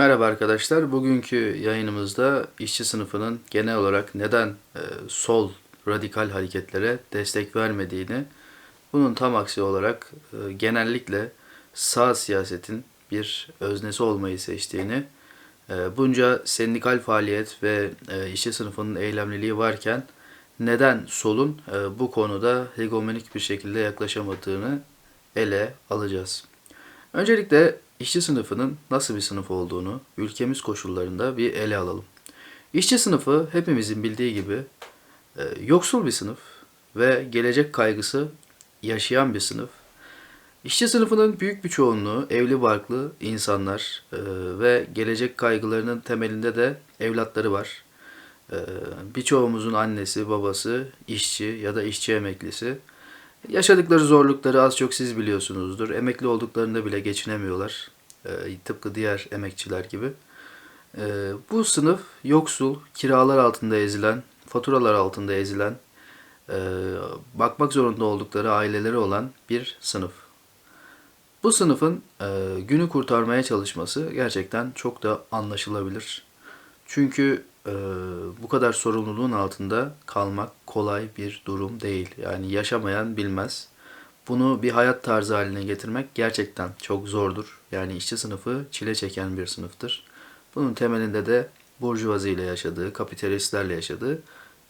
Merhaba arkadaşlar. Bugünkü yayınımızda işçi sınıfının genel olarak neden e, sol radikal hareketlere destek vermediğini, bunun tam aksi olarak e, genellikle sağ siyasetin bir öznesi olmayı seçtiğini, e, bunca sendikal faaliyet ve e, işçi sınıfının eylemliliği varken neden solun e, bu konuda hegemonik bir şekilde yaklaşamadığını ele alacağız. Öncelikle işçi sınıfının nasıl bir sınıf olduğunu ülkemiz koşullarında bir ele alalım. İşçi sınıfı hepimizin bildiği gibi e, yoksul bir sınıf ve gelecek kaygısı yaşayan bir sınıf. İşçi sınıfının büyük bir çoğunluğu evli barklı insanlar e, ve gelecek kaygılarının temelinde de evlatları var. E, birçoğumuzun annesi, babası işçi ya da işçi emeklisi. Yaşadıkları zorlukları az çok siz biliyorsunuzdur. Emekli olduklarında bile geçinemiyorlar. E, tıpkı diğer emekçiler gibi. E, bu sınıf yoksul, kiralar altında ezilen, faturalar altında ezilen, e, bakmak zorunda oldukları aileleri olan bir sınıf. Bu sınıfın e, günü kurtarmaya çalışması gerçekten çok da anlaşılabilir. Çünkü e, bu kadar sorumluluğun altında kalmak kolay bir durum değil. Yani yaşamayan bilmez. Bunu bir hayat tarzı haline getirmek gerçekten çok zordur. Yani işçi sınıfı çile çeken bir sınıftır. Bunun temelinde de burjuvazi ile yaşadığı, kapitalistlerle yaşadığı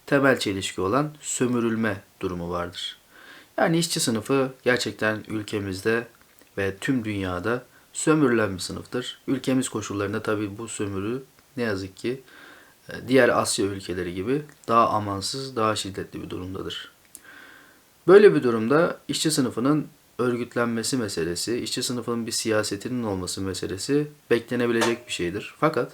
temel çelişki olan sömürülme durumu vardır. Yani işçi sınıfı gerçekten ülkemizde ve tüm dünyada sömürülen bir sınıftır. Ülkemiz koşullarında tabii bu sömürü ne yazık ki diğer Asya ülkeleri gibi daha amansız, daha şiddetli bir durumdadır. Böyle bir durumda işçi sınıfının örgütlenmesi meselesi, işçi sınıfının bir siyasetinin olması meselesi beklenebilecek bir şeydir. Fakat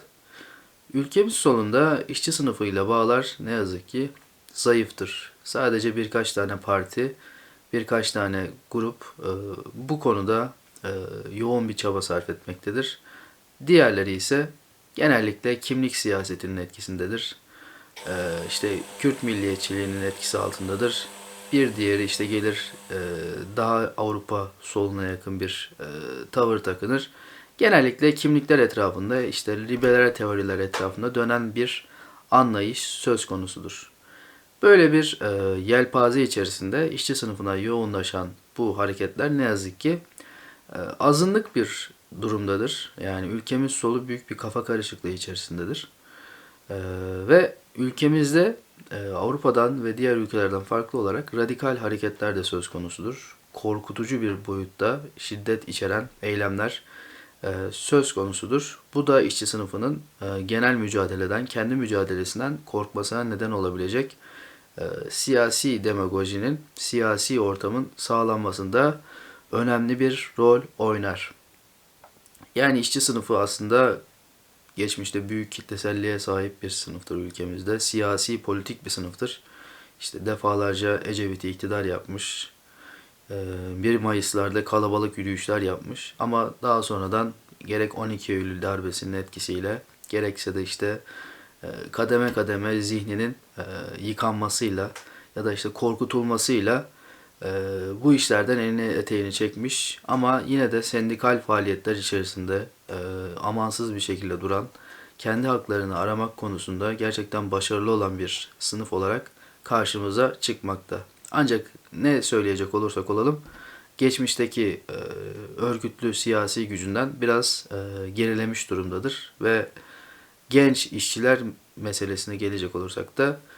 ülkemiz sonunda işçi sınıfıyla bağlar ne yazık ki zayıftır. Sadece birkaç tane parti, birkaç tane grup e, bu konuda e, yoğun bir çaba sarf etmektedir. Diğerleri ise genellikle kimlik siyasetinin etkisindedir. Ee, işte Kürt milliyetçiliğinin etkisi altındadır. Bir diğeri işte gelir e, daha Avrupa soluna yakın bir e, tavır takınır. Genellikle kimlikler etrafında işte liberal teoriler etrafında dönen bir anlayış söz konusudur. Böyle bir e, yelpaze içerisinde işçi sınıfına yoğunlaşan bu hareketler ne yazık ki e, azınlık bir durumdadır. Yani ülkemiz solu büyük bir kafa karışıklığı içerisindedir. Ee, ve ülkemizde e, Avrupa'dan ve diğer ülkelerden farklı olarak radikal hareketler de söz konusudur. Korkutucu bir boyutta şiddet içeren eylemler e, söz konusudur. Bu da işçi sınıfının e, genel mücadeleden, kendi mücadelesinden korkmasına neden olabilecek e, siyasi demagojinin, siyasi ortamın sağlanmasında önemli bir rol oynar. Yani işçi sınıfı aslında geçmişte büyük kitleselliğe sahip bir sınıftır ülkemizde. Siyasi, politik bir sınıftır. İşte defalarca Ecevit'i iktidar yapmış. 1 ee, Mayıs'larda kalabalık yürüyüşler yapmış. Ama daha sonradan gerek 12 Eylül darbesinin etkisiyle gerekse de işte kademe kademe zihninin yıkanmasıyla ya da işte korkutulmasıyla e, bu işlerden elini eteğini çekmiş ama yine de sendikal faaliyetler içerisinde e, amansız bir şekilde duran, kendi haklarını aramak konusunda gerçekten başarılı olan bir sınıf olarak karşımıza çıkmakta. Ancak ne söyleyecek olursak olalım, geçmişteki e, örgütlü siyasi gücünden biraz e, gerilemiş durumdadır ve genç işçiler meselesine gelecek olursak da ee,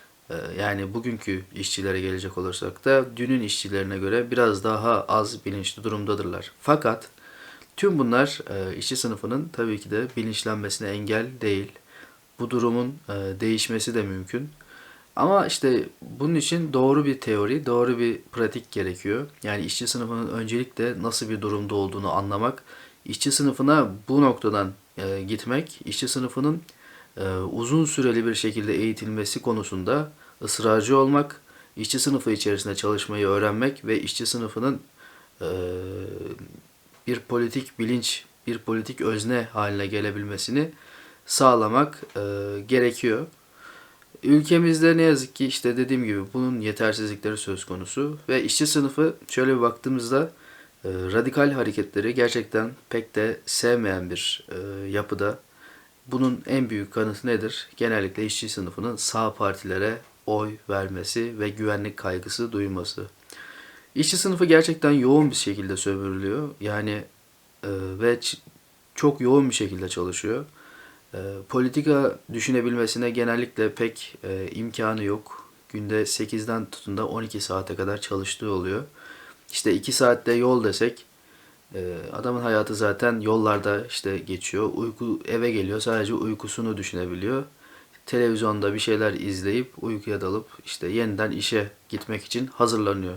yani bugünkü işçilere gelecek olursak da dünün işçilerine göre biraz daha az bilinçli durumdadırlar. Fakat tüm bunlar e, işçi sınıfının tabii ki de bilinçlenmesine engel değil. Bu durumun e, değişmesi de mümkün. Ama işte bunun için doğru bir teori, doğru bir pratik gerekiyor. Yani işçi sınıfının öncelikle nasıl bir durumda olduğunu anlamak, işçi sınıfına bu noktadan e, gitmek, işçi sınıfının uzun süreli bir şekilde eğitilmesi konusunda ısrarcı olmak, işçi sınıfı içerisinde çalışmayı öğrenmek ve işçi sınıfının e, bir politik bilinç, bir politik özne haline gelebilmesini sağlamak e, gerekiyor. Ülkemizde ne yazık ki işte dediğim gibi bunun yetersizlikleri söz konusu ve işçi sınıfı şöyle bir baktığımızda radikal hareketleri gerçekten pek de sevmeyen bir yapıda bunun en büyük kanıtı nedir? Genellikle işçi sınıfının sağ partilere oy vermesi ve güvenlik kaygısı duyması. İşçi sınıfı gerçekten yoğun bir şekilde sömürülüyor. Yani e, ve çok yoğun bir şekilde çalışıyor. E, politika düşünebilmesine genellikle pek e, imkanı yok. Günde 8'den tutun da 12 saate kadar çalıştığı oluyor. İşte 2 saatte yol desek adamın hayatı zaten yollarda işte geçiyor. Uyku eve geliyor sadece uykusunu düşünebiliyor. Televizyonda bir şeyler izleyip uykuya dalıp işte yeniden işe gitmek için hazırlanıyor.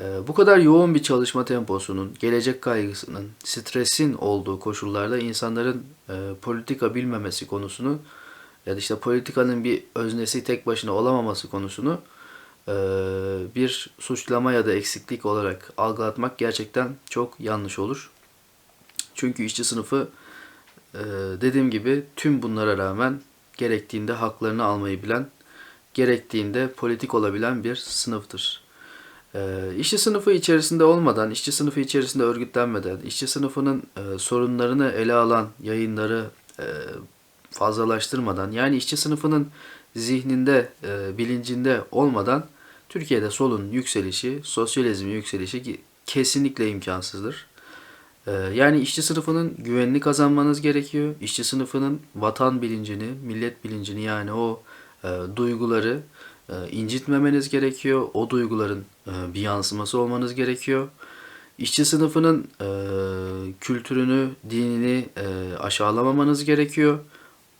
Ee, Bu kadar yoğun bir çalışma temposunun, gelecek kaygısının, stresin olduğu koşullarda insanların e, politika bilmemesi konusunu ya da işte politikanın bir öznesi tek başına olamaması konusunu bir suçlama ya da eksiklik olarak algılatmak gerçekten çok yanlış olur. Çünkü işçi sınıfı e, dediğim gibi tüm bunlara rağmen gerektiğinde haklarını almayı bilen, gerektiğinde politik olabilen bir sınıftır. E, işçi sınıfı içerisinde olmadan, işçi sınıfı içerisinde örgütlenmeden, işçi sınıfının e, sorunlarını ele alan yayınları e, fazlalaştırmadan, yani işçi sınıfının zihninde, e, bilincinde olmadan Türkiye'de solun yükselişi, sosyalizmin yükselişi kesinlikle imkansızdır. Ee, Yani işçi sınıfının güvenini kazanmanız gerekiyor. İşçi sınıfının vatan bilincini, millet bilincini yani o e, duyguları e, incitmemeniz gerekiyor. O duyguların e, bir yansıması olmanız gerekiyor. İşçi sınıfının e, kültürünü, dinini e, aşağılamamanız gerekiyor.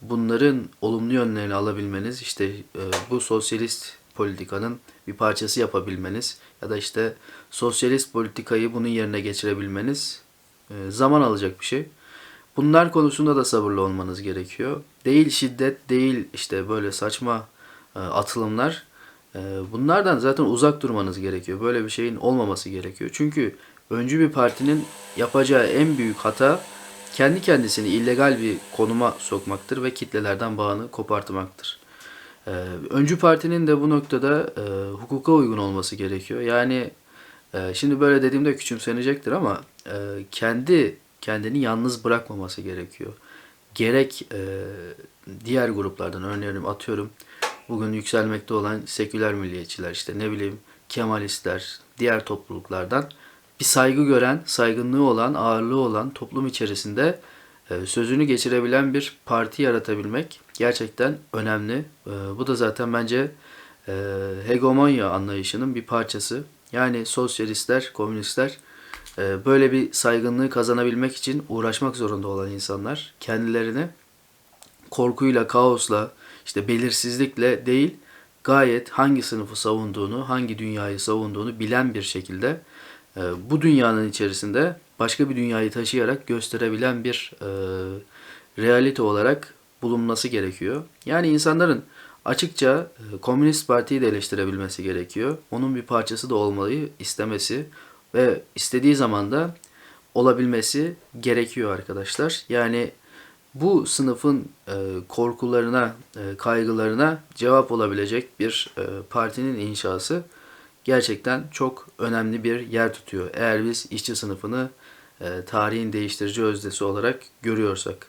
Bunların olumlu yönlerini alabilmeniz, işte e, bu sosyalist politikanın bir parçası yapabilmeniz ya da işte sosyalist politikayı bunun yerine geçirebilmeniz e, zaman alacak bir şey. Bunlar konusunda da sabırlı olmanız gerekiyor. Değil şiddet, değil işte böyle saçma e, atılımlar. E, bunlardan zaten uzak durmanız gerekiyor. Böyle bir şeyin olmaması gerekiyor. Çünkü öncü bir partinin yapacağı en büyük hata kendi kendisini illegal bir konuma sokmaktır ve kitlelerden bağını kopartmaktır. Ee, öncü partinin de bu noktada e, hukuka uygun olması gerekiyor. Yani e, şimdi böyle dediğimde küçümsenecektir ama e, kendi kendini yalnız bırakmaması gerekiyor. Gerek e, diğer gruplardan örneğin atıyorum bugün yükselmekte olan seküler milliyetçiler işte ne bileyim Kemalistler, diğer topluluklardan bir saygı gören, saygınlığı olan, ağırlığı olan toplum içerisinde e, sözünü geçirebilen bir parti yaratabilmek gerçekten önemli. E, Bu da zaten bence e, hegemonya anlayışının bir parçası. Yani sosyalistler, komünistler böyle bir saygınlığı kazanabilmek için uğraşmak zorunda olan insanlar kendilerini korkuyla, kaosla, işte belirsizlikle değil, gayet hangi sınıfı savunduğunu, hangi dünyayı savunduğunu bilen bir şekilde bu dünyanın içerisinde başka bir dünyayı taşıyarak gösterebilen bir e, realite olarak bulunması gerekiyor. Yani insanların açıkça e, Komünist Parti'yi de eleştirebilmesi gerekiyor. Onun bir parçası da olmayı istemesi ve istediği zaman da olabilmesi gerekiyor arkadaşlar. Yani bu sınıfın e, korkularına, e, kaygılarına cevap olabilecek bir e, partinin inşası gerçekten çok önemli bir yer tutuyor. Eğer biz işçi sınıfını e, tarihin değiştirici özdesi olarak görüyorsak.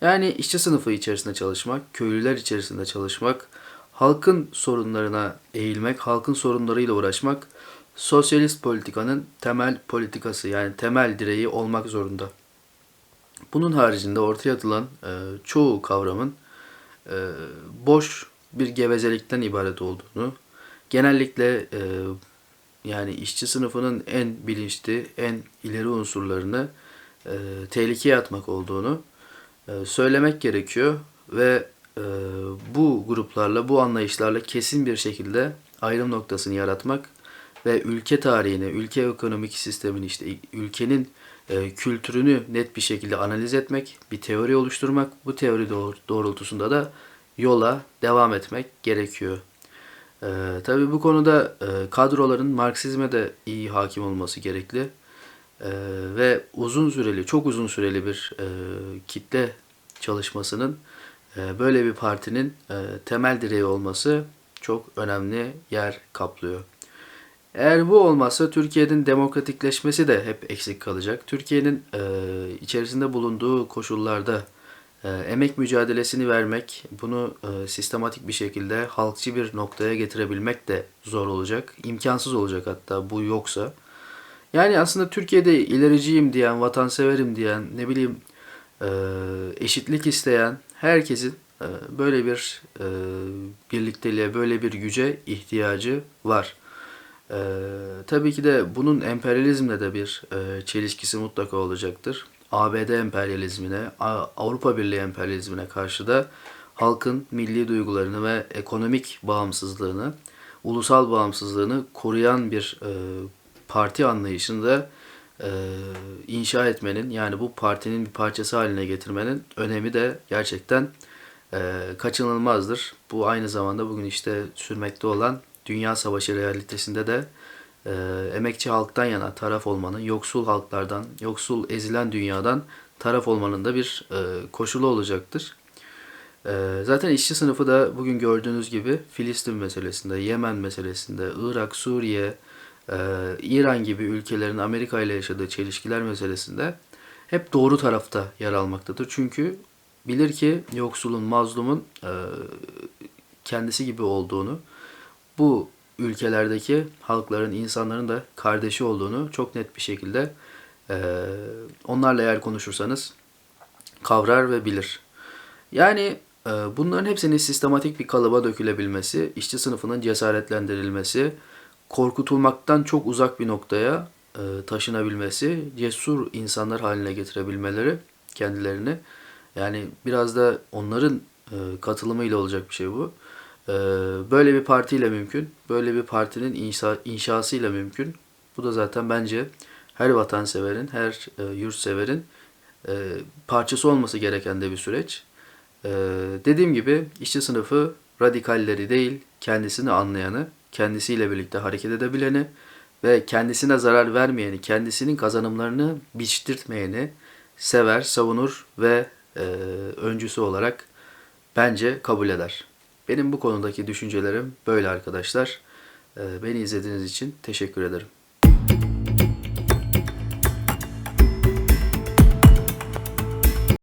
Yani işçi sınıfı içerisinde çalışmak, köylüler içerisinde çalışmak, halkın sorunlarına eğilmek, halkın sorunlarıyla uğraşmak sosyalist politikanın temel politikası yani temel direği olmak zorunda. Bunun haricinde ortaya atılan e, çoğu kavramın e, boş bir gevezelikten ibaret olduğunu, genellikle e, yani işçi sınıfının en bilinçli, en ileri unsurlarını e, tehlikeye atmak olduğunu e, söylemek gerekiyor ve e, bu gruplarla, bu anlayışlarla kesin bir şekilde ayrım noktasını yaratmak ve ülke tarihini, ülke ekonomik sistemini işte ülkenin e, kültürünü net bir şekilde analiz etmek, bir teori oluşturmak, bu teori doğr- doğrultusunda da yola devam etmek gerekiyor. E, tabii bu konuda e, kadroların Marksizme de iyi hakim olması gerekli E, ve uzun süreli, çok uzun süreli bir e, kitle çalışmasının e, böyle bir partinin e, temel direği olması çok önemli yer kaplıyor. Eğer bu olmazsa Türkiye'nin demokratikleşmesi de hep eksik kalacak. Türkiye'nin e, içerisinde bulunduğu koşullarda emek mücadelesini vermek, bunu e, sistematik bir şekilde halkçı bir noktaya getirebilmek de zor olacak. İmkansız olacak hatta bu yoksa. Yani aslında Türkiye'de ilericiyim diyen, vatanseverim diyen, ne bileyim e, eşitlik isteyen herkesin e, böyle bir birlikteliğe, böyle bir güce ihtiyacı var. Tabii ki de bunun emperyalizmle de bir çelişkisi mutlaka olacaktır. ABD emperyalizmine, Avrupa Birliği emperyalizmine karşı da halkın milli duygularını ve ekonomik bağımsızlığını, ulusal bağımsızlığını koruyan bir e, parti anlayışını da e, inşa etmenin yani bu partinin bir parçası haline getirmenin önemi de gerçekten e, kaçınılmazdır. Bu aynı zamanda bugün işte sürmekte olan Dünya Savaşı realitesinde de e, emekçi halktan yana taraf olmanın, yoksul halklardan, yoksul ezilen dünyadan taraf olmanın da bir e, koşulu olacaktır. E, zaten işçi sınıfı da bugün gördüğünüz gibi Filistin meselesinde, Yemen meselesinde, Irak, Suriye, e, İran gibi ülkelerin Amerika ile yaşadığı çelişkiler meselesinde hep doğru tarafta yer almaktadır. Çünkü bilir ki yoksulun, mazlumun e, kendisi gibi olduğunu, bu ülkelerdeki halkların, insanların da kardeşi olduğunu çok net bir şekilde e, onlarla eğer konuşursanız kavrar ve bilir. Yani e, bunların hepsinin sistematik bir kalıba dökülebilmesi, işçi sınıfının cesaretlendirilmesi, korkutulmaktan çok uzak bir noktaya e, taşınabilmesi, cesur insanlar haline getirebilmeleri kendilerini. Yani biraz da onların e, katılımıyla olacak bir şey bu. E, böyle bir partiyle mümkün, böyle bir partinin inşa, inşasıyla mümkün. Bu da zaten bence her vatanseverin, her e, yurtseverin e, parçası olması gereken de bir süreç. E, dediğim gibi işçi sınıfı radikalleri değil, kendisini anlayanı, kendisiyle birlikte hareket edebileni ve kendisine zarar vermeyeni, kendisinin kazanımlarını biçtirtmeyeni sever, savunur ve e, öncüsü olarak bence kabul eder. Benim bu konudaki düşüncelerim böyle arkadaşlar. E, beni izlediğiniz için teşekkür ederim.